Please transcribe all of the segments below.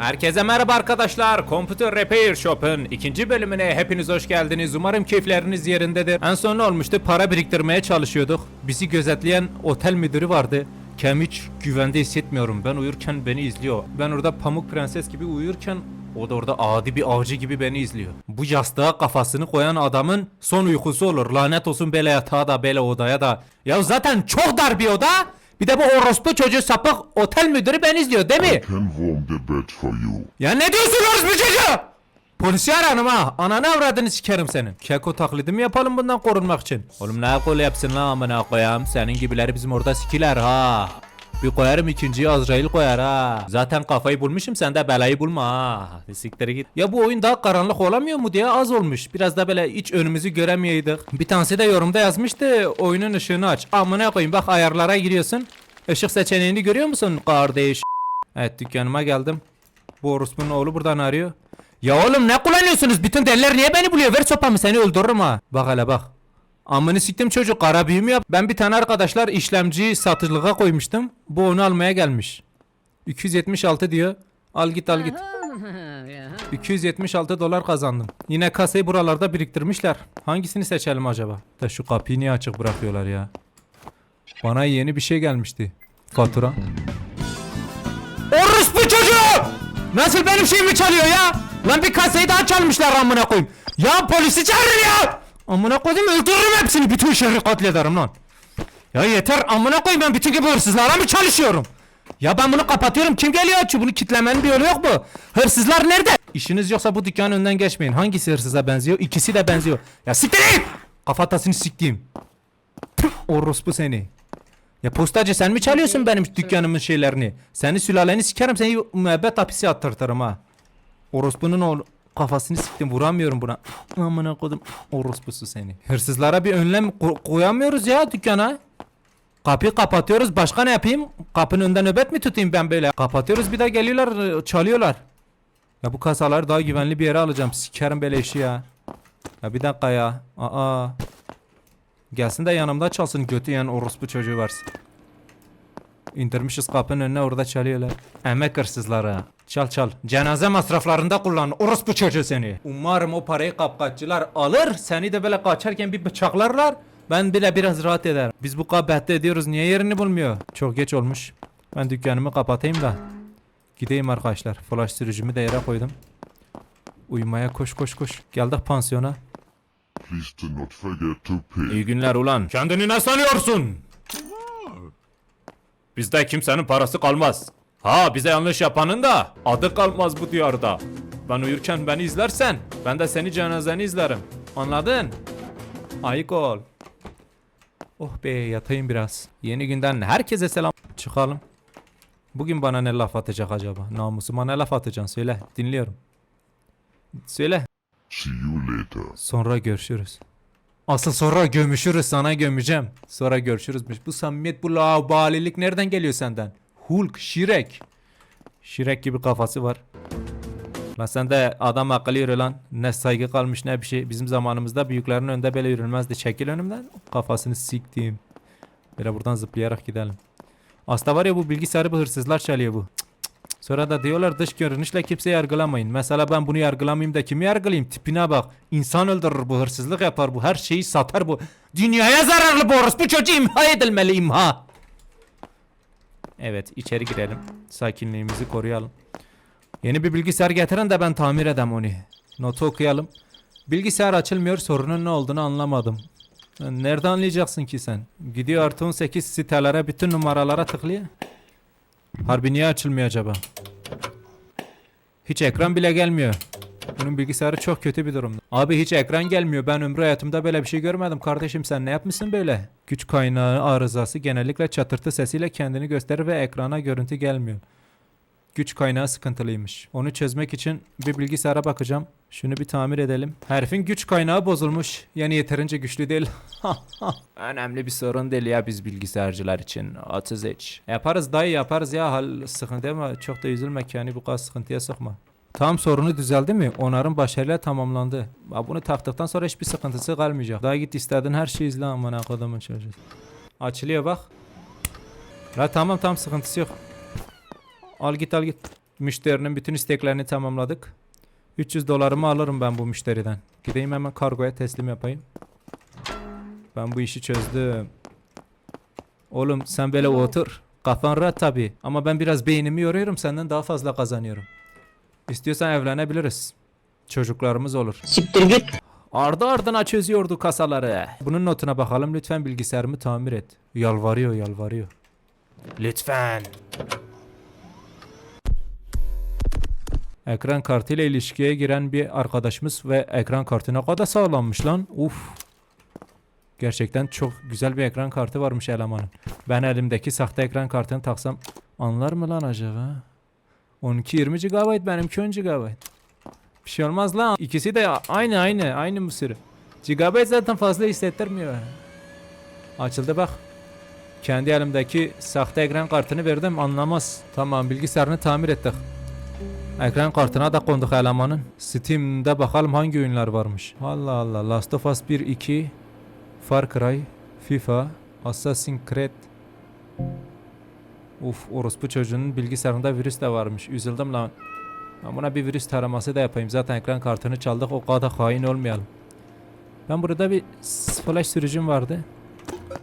Herkese merhaba arkadaşlar. Computer Repair Shop'un ikinci bölümüne hepiniz hoş geldiniz. Umarım keyifleriniz yerindedir. En son ne olmuştu? Para biriktirmeye çalışıyorduk. Bizi gözetleyen otel müdürü vardı. Kem hiç güvende hissetmiyorum. Ben uyurken beni izliyor. Ben orada pamuk prenses gibi uyurken o da orada adi bir avcı gibi beni izliyor. Bu yastığa kafasını koyan adamın son uykusu olur. Lanet olsun böyle yatağa da böyle odaya da. Ya zaten çok dar bir oda. Bir de bu orospu çocuğu sapık otel müdürü beni izliyor değil mi? can warm the bed for you. Ya ne diyorsun orospu çocuğu? Polisi ararım ha. Ananı avradını sikerim senin. Keko taklidi mi yapalım bundan korunmak için? Oğlum ne kol yapsın lan amına koyayım. Senin gibileri bizim orada sikiler ha. Bir koyarım ikinciyi Azrail koyar ha. Zaten kafayı bulmuşum sen de belayı bulma ha. Siktir git. Ya bu oyun daha karanlık olamıyor mu diye az olmuş. Biraz da böyle hiç önümüzü göremeyeydik. Bir tanesi de yorumda yazmıştı oyunun ışığını aç. Amına koyayım bak ayarlara giriyorsun. Işık seçeneğini görüyor musun kardeş? Evet dükkanıma geldim. Bu orospunun oğlu buradan arıyor. Ya oğlum ne kullanıyorsunuz? Bütün deliler niye beni buluyor? Ver sopamı seni öldürürüm ha. Bak hele bak. Amını siktim çocuk kara büyü mü yap? Ben bir tane arkadaşlar işlemciyi satılığa koymuştum. Bu onu almaya gelmiş. 276 diyor. Al git al git. 276 dolar kazandım. Yine kasayı buralarda biriktirmişler. Hangisini seçelim acaba? Da şu kapıyı niye açık bırakıyorlar ya? Bana yeni bir şey gelmişti. Fatura. Orospu çocuğu! Nasıl benim şeyimi çalıyor ya? Lan bir kasayı daha çalmışlar amına koyayım. Ya polisi çağırın ya! Amına koyayım öldürürüm hepsini. Bütün şehri katlederim lan. Ya yeter amına koyayım ben bütün gibi hırsızlara mı çalışıyorum? Ya ben bunu kapatıyorum. Kim geliyor açıyor? Bunu kitlemenin bir yolu yok mu? Hırsızlar nerede? İşiniz yoksa bu dükkanın önünden geçmeyin. Hangisi hırsıza benziyor? İkisi de benziyor. Ya siktirin! Kafatasını siktiğim. Orospu seni. Ya postacı sen mi çalıyorsun benim dükkanımın şeylerini? Seni sülaleni sikerim seni müebbet hapisi attırtırım ha. Orospunun oğlu kafasını siktim vuramıyorum buna. Amına kodum orospusu seni. Hırsızlara bir önlem ko- koyamıyoruz ya dükkana. Kapıyı kapatıyoruz başka ne yapayım? Kapının önünde nöbet mi tutayım ben böyle? Kapatıyoruz bir de geliyorlar çalıyorlar. Ya bu kasaları daha güvenli bir yere alacağım. Sikerim böyle işi ya. Ya bir dakika ya. Aa. Gelsin de yanımda çalsın götü yani orospu çocuğu varsın. İndirmişiz kapının önüne orada çalıyorlar. Emek hırsızları. Çal çal. Cenaze masraflarında kullan. Orospu çocuğu seni. Umarım o parayı kapkaççılar alır. Seni de böyle kaçarken bir bıçaklarlar. Ben bile biraz rahat ederim. Biz bu kabette ediyoruz. Niye yerini bulmuyor? Çok geç olmuş. Ben dükkanımı kapatayım da. Gideyim arkadaşlar. Flash sürücümü de yere koydum. Uyumaya koş koş koş. Geldik pansiyona. Please do not forget to pay. İyi günler ulan. Kendini ne sanıyorsun? Bizde kimsenin parası kalmaz. Ha bize yanlış yapanın da adı kalmaz bu diyarda. Ben uyurken beni izlersen ben de seni cenazeni izlerim. Anladın? Ayık ol. Oh be yatayım biraz. Yeni günden herkese selam. Çıkalım. Bugün bana ne laf atacak acaba? Namusuma ne laf atacaksın söyle. Dinliyorum. Söyle. See you later. Sonra görüşürüz. Asıl sonra gömüşürüz sana gömeceğim. Sonra görüşürüzmüş. Bu samimiyet bu laubalilik nereden geliyor senden? Hulk, Şirek. Şirek gibi kafası var. Lan sen de adam akıllı yürü lan. Ne saygı kalmış ne bir şey. Bizim zamanımızda büyüklerin önünde böyle yürünmezdi. Çekil önümden. Kafasını siktiğim. Böyle buradan zıplayarak gidelim. Aslında var ya bu bilgisayarı bu hırsızlar çalıyor bu. Sonra da diyorlar dış görünüşle kimse yargılamayın. Mesela ben bunu yargılamayayım da kimi yargılayayım? Tipine bak. İnsan öldürür bu, hırsızlık yapar bu, her şeyi satar bu. Dünyaya zararlı bu orospu çocuğu imha edilmeli imha. Evet içeri girelim. Sakinliğimizi koruyalım. Yeni bir bilgisayar getirin de ben tamir edem onu. Notu okuyalım. Bilgisayar açılmıyor sorunun ne olduğunu anlamadım. Nerede anlayacaksın ki sen? Gidiyor artı 18 sitelere bütün numaralara tıklıyor. Harbi niye açılmıyor acaba? Hiç ekran bile gelmiyor. Bunun bilgisayarı çok kötü bir durumda. Abi hiç ekran gelmiyor. Ben ömrü hayatımda böyle bir şey görmedim. Kardeşim sen ne yapmışsın böyle? Güç kaynağı arızası genellikle çatırtı sesiyle kendini gösterir ve ekrana görüntü gelmiyor. Güç kaynağı sıkıntılıymış. Onu çözmek için bir bilgisayara bakacağım. Şunu bir tamir edelim. Herifin güç kaynağı bozulmuş. Yani yeterince güçlü değil. Önemli bir sorun değil ya biz bilgisayarcılar için. 33. Yaparız dayı yaparız ya. Hal sıkıntı ama çok da üzülme yani bu kadar sıkıntıya sokma. Tam sorunu düzeldi mi? Onarım başarıyla tamamlandı. Bunu taktıktan sonra hiçbir sıkıntısı kalmayacak. Daha git istediğin her şeyi izle amına kodumun çocuğu. Açılıyor bak. La tamam tamam sıkıntısı yok. Al git al git. Müşterinin bütün isteklerini tamamladık. 300 dolarımı alırım ben bu müşteriden. Gideyim hemen kargoya teslim yapayım. Ben bu işi çözdüm. Oğlum sen böyle otur. Kafan rahat tabi. Ama ben biraz beynimi yoruyorum senden daha fazla kazanıyorum. İstiyorsan evlenebiliriz. Çocuklarımız olur. Siktir git. Ardı ardına çözüyordu kasaları. Bunun notuna bakalım lütfen bilgisayarımı tamir et. Yalvarıyor yalvarıyor. Lütfen. Ekran kartıyla ilişkiye giren bir arkadaşımız ve ekran kartı ne kadar sağlammış lan. Uf. Gerçekten çok güzel bir ekran kartı varmış elemanın. Ben elimdeki sahte ekran kartını taksam anlar mı lan acaba? 12 20 GB benimki 10 GB. Bir şey olmaz lan. İkisi de aynı aynı aynı mısırı. GB zaten fazla hissettirmiyor. Açıldı bak. Kendi elimdeki sahte ekran kartını verdim anlamaz. Tamam bilgisayarını tamir ettik. Ekran kartına da konduk elemanın. Steam'de bakalım hangi oyunlar varmış. Allah Allah. Last of Us 1, 2, Far Cry, FIFA, Assassin's Creed. Uf orospu çocuğunun bilgisayarında virüs de varmış. Üzüldüm lan. Ben buna bir virüs taraması da yapayım. Zaten ekran kartını çaldık. O kadar hain olmayalım. Ben burada bir flash sürücüm vardı.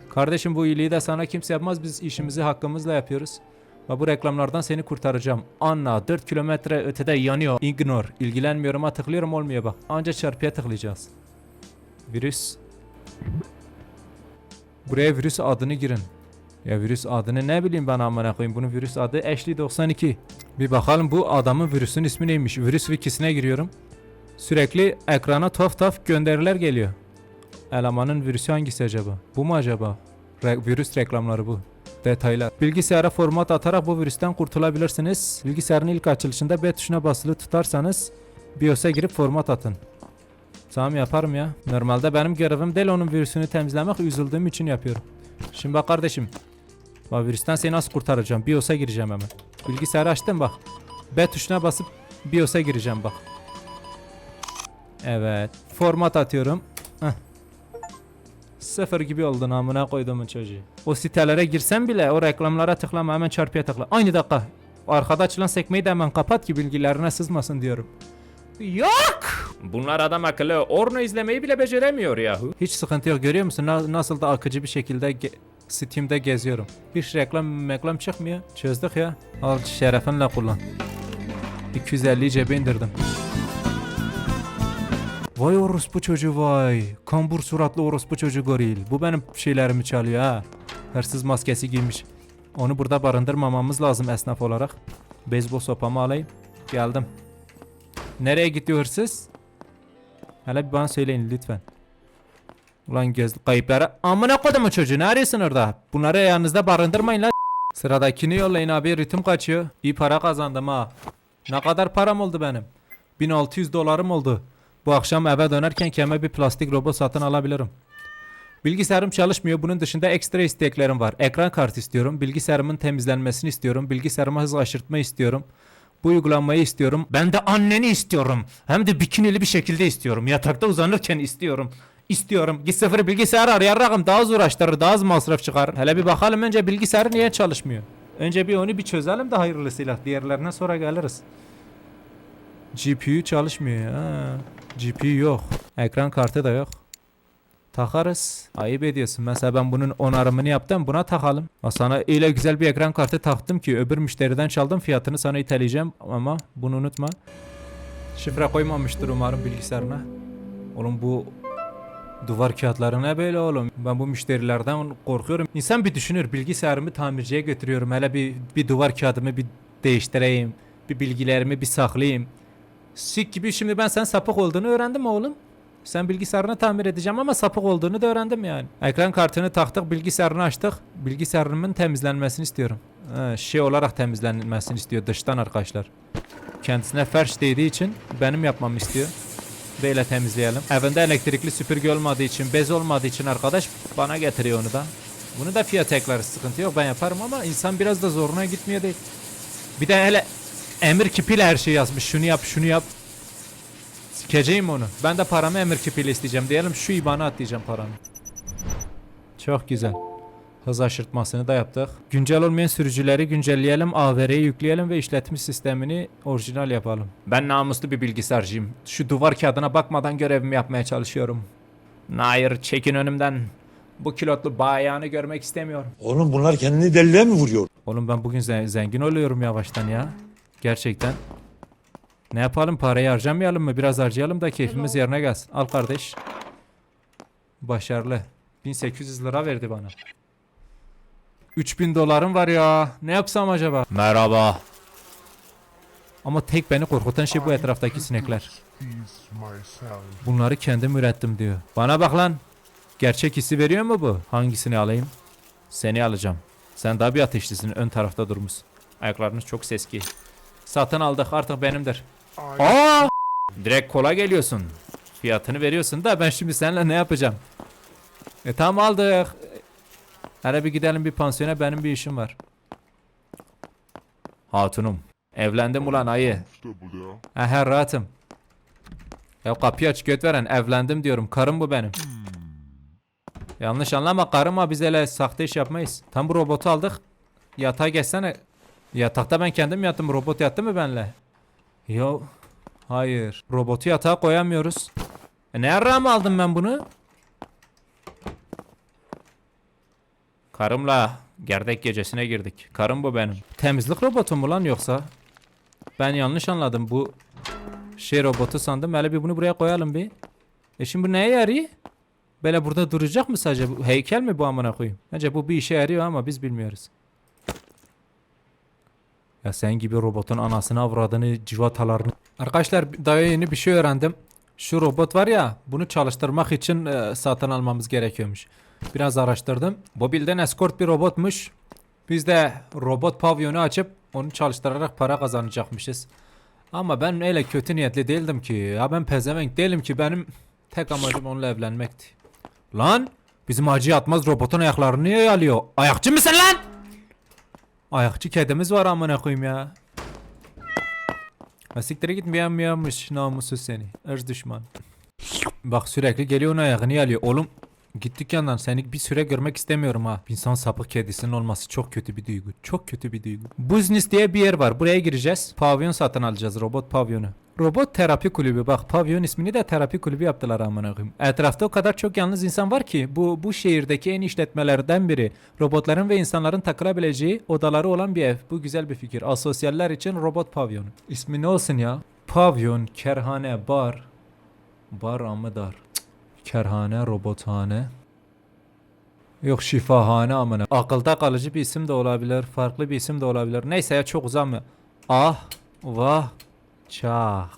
Kardeşim bu iyiliği de sana kimse yapmaz. Biz işimizi hakkımızla yapıyoruz. Ve bu reklamlardan seni kurtaracağım. Anna 4 kilometre ötede yanıyor. Ignore. İlgilenmiyorum'a tıklıyorum olmuyor bak. Anca çarpıya tıklayacağız. Virüs. Buraya virüs adını girin. Ya virüs adını ne bileyim ben amına koyayım. Bunun virüs adı Ashley 92. Bir bakalım bu adamın virüsün ismi neymiş. Virüs wikisine giriyorum. Sürekli ekrana tuhaf tuhaf gönderiler geliyor. Elemanın virüsü hangisi acaba? Bu mu acaba? Re- virüs reklamları bu. Detaylar. Bilgisayara format atarak bu virüsten kurtulabilirsiniz. Bilgisayarın ilk açılışında B tuşuna basılı tutarsanız BIOS'a girip format atın. Tamam yaparım ya. Normalde benim görevim değil onun virüsünü temizlemek. Üzüldüğüm için yapıyorum. Şimdi bak kardeşim. Bak virüsten seni nasıl kurtaracağım? BIOS'a gireceğim hemen. Bilgisayarı açtım bak. B tuşuna basıp BIOS'a gireceğim bak. Evet. Format atıyorum. Heh. Sıfır gibi oldun amına koyduğumun çocuğu. O sitelere girsen bile o reklamlara tıklama hemen çarpıya tıkla. Aynı dakika. Arkada açılan sekmeyi de hemen kapat ki bilgilerine sızmasın diyorum. Yok! Bunlar adam akıllı orno izlemeyi bile beceremiyor yahu. Hiç sıkıntı yok görüyor musun? Na- nasıl da akıcı bir şekilde ge- Steam'de geziyorum. Hiç reklam reklam çıkmıyor. Çözdük ya. Al şerefinle kullan. 250 cebe indirdim. Vay orospu çocuğu vay. Kambur suratlı orospu çocuğu goril. Bu benim şeylerimi çalıyor ha. Hırsız maskesi giymiş. Onu burada barındırmamamız lazım esnaf olarak. Beyzbol sopamı alayım. Geldim. Nereye gidiyor hırsız? Hele bir bana söyleyin lütfen. Ulan göz kayıplara. Amına kodumu çocuğu ne arıyorsun orada? Bunları yanınızda barındırmayın la. Sıradakini yollayın abi ritim kaçıyor. İyi para kazandım ha. Ne kadar param oldu benim? 1600 dolarım oldu. Bu akşam eve dönerken kendime bir plastik robot satın alabilirim. Bilgisayarım çalışmıyor. Bunun dışında ekstra isteklerim var. Ekran kartı istiyorum. Bilgisayarımın temizlenmesini istiyorum. Bilgisayarıma hız aşırtma istiyorum. Bu uygulamayı istiyorum. Ben de anneni istiyorum. Hem de bikinili bir şekilde istiyorum. Yatakta uzanırken istiyorum. İstiyorum. Git sıfır bilgisayar arayarım. Daha az uğraştırır. Daha az masraf çıkar. Hele bir bakalım önce bilgisayarı niye çalışmıyor. Önce bir onu bir çözelim de hayırlısıyla. Diğerlerine sonra geliriz. GPU çalışmıyor ya. GPU yok. Ekran kartı da yok. Takarız. Ayıp ediyorsun. Mesela ben bunun onarımını yaptım. Buna takalım. Sana öyle güzel bir ekran kartı taktım ki öbür müşteriden çaldım. Fiyatını sana iteleyeceğim ama bunu unutma. Şifre koymamıştır umarım bilgisayarına. Oğlum bu duvar kağıtları ne böyle oğlum? Ben bu müşterilerden korkuyorum. İnsan bir düşünür bilgisayarımı tamirciye götürüyorum. Hele bir, bir duvar kağıdımı bir değiştireyim. Bir bilgilerimi bir saklayayım. Sik gibi şimdi ben sen sapık olduğunu öğrendim oğlum. Sen bilgisayarını tamir edeceğim ama sapık olduğunu da öğrendim yani. Ekran kartını taktık, bilgisayarını açtık. Bilgisayarımın temizlenmesini istiyorum. Ha, şey olarak temizlenmesini istiyor dıştan arkadaşlar. Kendisine ferş değdiği için benim yapmamı istiyor. Böyle temizleyelim. Evinde elektrikli süpürge olmadığı için, bez olmadığı için arkadaş bana getiriyor onu da. Bunu da fiyat ekler sıkıntı yok ben yaparım ama insan biraz da zoruna gitmiyor değil. Bir de hele emir kipiyle her şeyi yazmış. Şunu yap, şunu yap. Sikeceğim onu. Ben de paramı emir kipiyle isteyeceğim. Diyelim şu ibana atlayacağım paramı. Çok güzel. Hız aşırtmasını da yaptık. Güncel olmayan sürücüleri güncelleyelim, AVR'yi yükleyelim ve işletim sistemini orijinal yapalım. Ben namuslu bir bilgisayarcıyım. Şu duvar kağıdına bakmadan görevimi yapmaya çalışıyorum. Hayır, çekin önümden. Bu kilotlu bayanı görmek istemiyorum. Oğlum bunlar kendini deliliğe mi vuruyor? Oğlum ben bugün ze- zengin oluyorum yavaştan ya. Gerçekten. Ne yapalım parayı harcamayalım mı? Biraz harcayalım da keyfimiz yerine gelsin. Al kardeş. Başarılı. 1800 lira verdi bana. 3000 dolarım var ya. Ne yapsam acaba? Merhaba. Ama tek beni korkutan şey bu etraftaki sinekler. Bunları kendim ürettim diyor. Bana bak lan. Gerçek hissi veriyor mu bu? Hangisini alayım? Seni alacağım. Sen daha bir ateşlisin. Ön tarafta durmuşsun. Ayaklarınız çok seski. Satın aldık artık benimdir. Aa! Direkt kola geliyorsun. Fiyatını veriyorsun da ben şimdi seninle ne yapacağım? E tamam aldık. Hele bir gidelim bir pansiyona benim bir işim var. Hatunum. Evlendim ulan ayı. Aha rahatım. Ya kapıyı aç göt veren evlendim diyorum. Karım bu benim. Yanlış anlama karıma biz öyle sahte iş yapmayız. Tam bu robotu aldık. Yatağa geçsene. Yatakta ben kendim yattım. Robot yattı mı benle? Yo. Hayır. Robotu yatağa koyamıyoruz. E ne ara mı aldım ben bunu? Karımla gerdek gecesine girdik. Karım bu benim. Temizlik robotu mu lan yoksa? Ben yanlış anladım. Bu şey robotu sandım. Hele bir bunu buraya koyalım bir. E şimdi bu neye yarıyor? Böyle burada duracak mı sadece? Bu heykel mi bu amına koyayım? Bence bu bir işe yarıyor ama biz bilmiyoruz. Ya sen gibi robotun anasını avradını civatalarını. Arkadaşlar daha yeni bir şey öğrendim. Şu robot var ya bunu çalıştırmak için e, satın almamız gerekiyormuş. Biraz araştırdım. Bu bildiğin escort bir robotmuş. Biz de robot pavyonu açıp onu çalıştırarak para kazanacakmışız. Ama ben öyle kötü niyetli değildim ki. Ya ben pezevenk değilim ki. Benim tek amacım onunla evlenmekti. Lan bizim acı yatmaz robotun ayaklarını yalıyor? Ayakçı mısın lan? Ayakçı kedimiz var amına koyayım ya. Ha siktire gitmeyen mi yapmış namussuz seni. Irz düşman. Bak sürekli geliyor onun ayağını yalıyor. Oğlum git dükkandan seni bir süre görmek istemiyorum ha. İnsan sapık kedisinin olması çok kötü bir duygu. Çok kötü bir duygu. Business diye bir yer var. Buraya gireceğiz. Pavyon satın alacağız. Robot pavyonu. Robot terapi kulübü. Bak pavyon ismini de terapi kulübü yaptılar amına koyayım. Etrafta o kadar çok yalnız insan var ki bu bu şehirdeki en işletmelerden biri. Robotların ve insanların takılabileceği odaları olan bir ev. Bu güzel bir fikir. Asosyaller için robot pavyonu. İsmi ne olsun ya? Pavyon, kerhane, bar. Bar. Cık. Kerhane, robothane. Yok şifahane amına. Akılda kalıcı bir isim de olabilir. Farklı bir isim de olabilir. Neyse ya çok uzanma. Ah, vah, çah.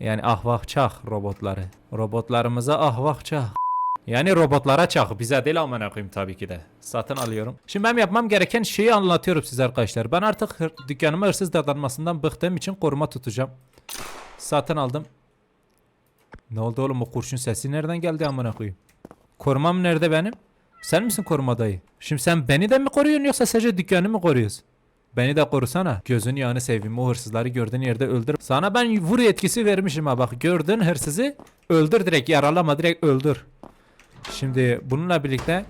Yani ah vah çah robotları. Robotlarımıza ah vah çah. Yani robotlara çak. Bize değil amına koyayım tabii ki de. Satın alıyorum. Şimdi ben yapmam gereken şeyi anlatıyorum size arkadaşlar. Ben artık hır- dükkanıma hırsız davranmasından bıktığım için koruma tutacağım. Satın aldım. Ne oldu oğlum o kurşun sesi nereden geldi amına koyayım? Korumam nerede benim? Sen misin koruma dayı? Şimdi sen beni de mi koruyorsun yoksa sadece dükkanı mı koruyorsun? Beni de korusana. Gözün yağını seveyim. O hırsızları gördüğün yerde öldür. Sana ben vur yetkisi vermişim ha bak. Gördün hırsızı öldür direkt yaralama direkt öldür. Şimdi bununla birlikte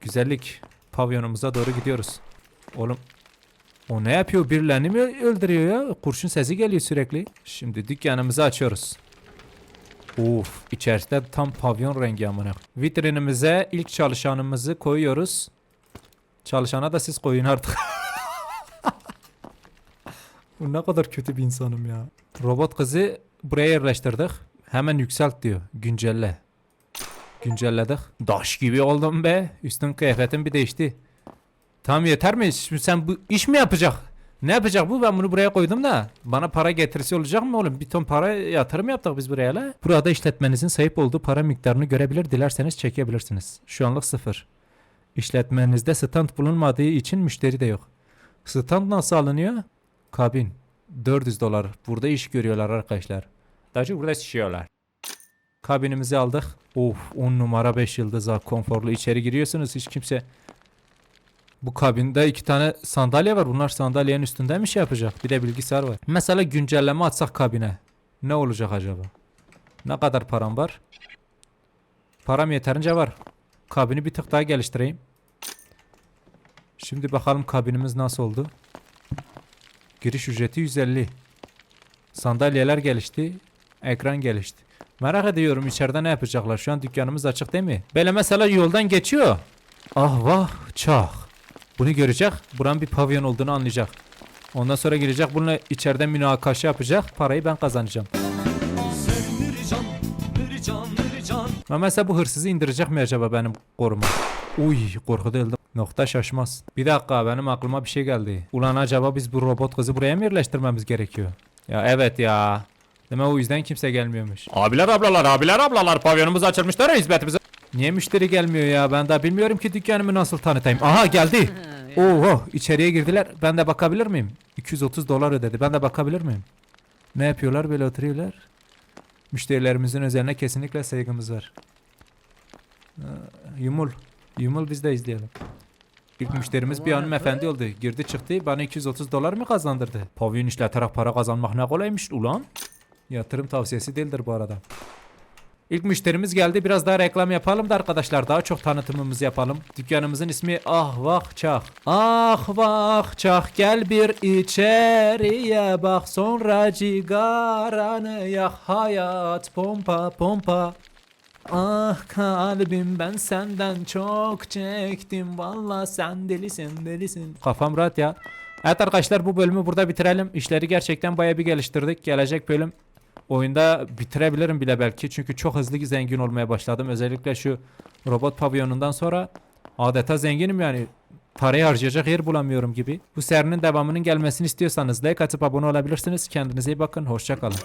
güzellik pavyonumuza doğru gidiyoruz. Oğlum o ne yapıyor? Birilerini mi öldürüyor ya? Kurşun sesi geliyor sürekli. Şimdi dükkanımızı açıyoruz. Uf, içerisinde tam pavyon rengi amına. Vitrinimize ilk çalışanımızı koyuyoruz. Çalışana da siz koyun artık. Bu ne kadar kötü bir insanım ya. Robot kızı buraya yerleştirdik. Hemen yükselt diyor. Güncelle. Güncelledik. Daş gibi oldum be. Üstün kıyafetim bir değişti. Tamam yeter mi? Şimdi sen bu iş mi yapacak? Ne yapacak bu? Ben bunu buraya koydum da. Bana para getirisi olacak mı oğlum? Bir ton para yatırım yaptık biz buraya la. Burada işletmenizin sahip olduğu para miktarını görebilir. Dilerseniz çekebilirsiniz. Şu anlık sıfır. İşletmenizde stand bulunmadığı için müşteri de yok. Stand nasıl alınıyor? Kabin. 400 dolar. Burada iş görüyorlar arkadaşlar. Daha çok burada şişiyorlar. Kabinimizi aldık. Of 10 numara 5 yıldız ha konforlu içeri giriyorsunuz hiç kimse bu kabinde iki tane sandalye var. Bunlar sandalyenin üstünde mi şey yapacak? Bir de bilgisayar var. Mesela güncelleme atsak kabine. Ne olacak acaba? Ne kadar param var? Param yeterince var. Kabini bir tık daha geliştireyim. Şimdi bakalım kabinimiz nasıl oldu. Giriş ücreti 150. Sandalyeler gelişti. Ekran gelişti. Merak ediyorum içeride ne yapacaklar. Şu an dükkanımız açık değil mi? Böyle mesela yoldan geçiyor. Ah vah çah. Bunu görecek. Buranın bir pavyon olduğunu anlayacak. Ondan sonra girecek bununla içeride münakaşa yapacak. Parayı ben kazanacağım. Ama mesela bu hırsızı indirecek mi acaba benim koruma? Uy korkuda öldüm. Nokta şaşmaz. Bir dakika benim aklıma bir şey geldi. Ulan acaba biz bu robot kızı buraya mı yerleştirmemiz gerekiyor? Ya evet ya. Demek o yüzden kimse gelmiyormuş. Abiler ablalar abiler ablalar pavyonumuz açılmışlar hizmetimize. Niye müşteri gelmiyor ya? Ben daha bilmiyorum ki dükkanımı nasıl tanıtayım. Aha geldi. Oho içeriye girdiler. Ben de bakabilir miyim? 230 dolar ödedi. Ben de bakabilir miyim? Ne yapıyorlar böyle oturuyorlar? Müşterilerimizin özeline kesinlikle saygımız var. Ee, Yumul. Yumul biz de izleyelim. İlk müşterimiz bir hanımefendi oldu. Girdi çıktı bana 230 dolar mı kazandırdı? Pavyon işleterek para kazanmak ne kolaymış ulan. Yatırım tavsiyesi değildir bu arada. İlk müşterimiz geldi. Biraz daha reklam yapalım da arkadaşlar. Daha çok tanıtımımızı yapalım. Dükkanımızın ismi Ah Vah Çah. Ah Vah Çah gel bir içeriye bak sonra cigaranı yak hayat pompa pompa. Ah kalbim ben senden çok çektim. Valla sen delisin delisin. Kafam rahat ya. Evet arkadaşlar bu bölümü burada bitirelim. İşleri gerçekten baya bir geliştirdik. Gelecek bölüm oyunda bitirebilirim bile belki. Çünkü çok hızlı zengin olmaya başladım. Özellikle şu robot pavyonundan sonra Adeta zenginim yani. Parayı harcayacak yer bulamıyorum gibi. Bu serinin devamının gelmesini istiyorsanız like atıp abone olabilirsiniz. Kendinize iyi bakın. Hoşça kalın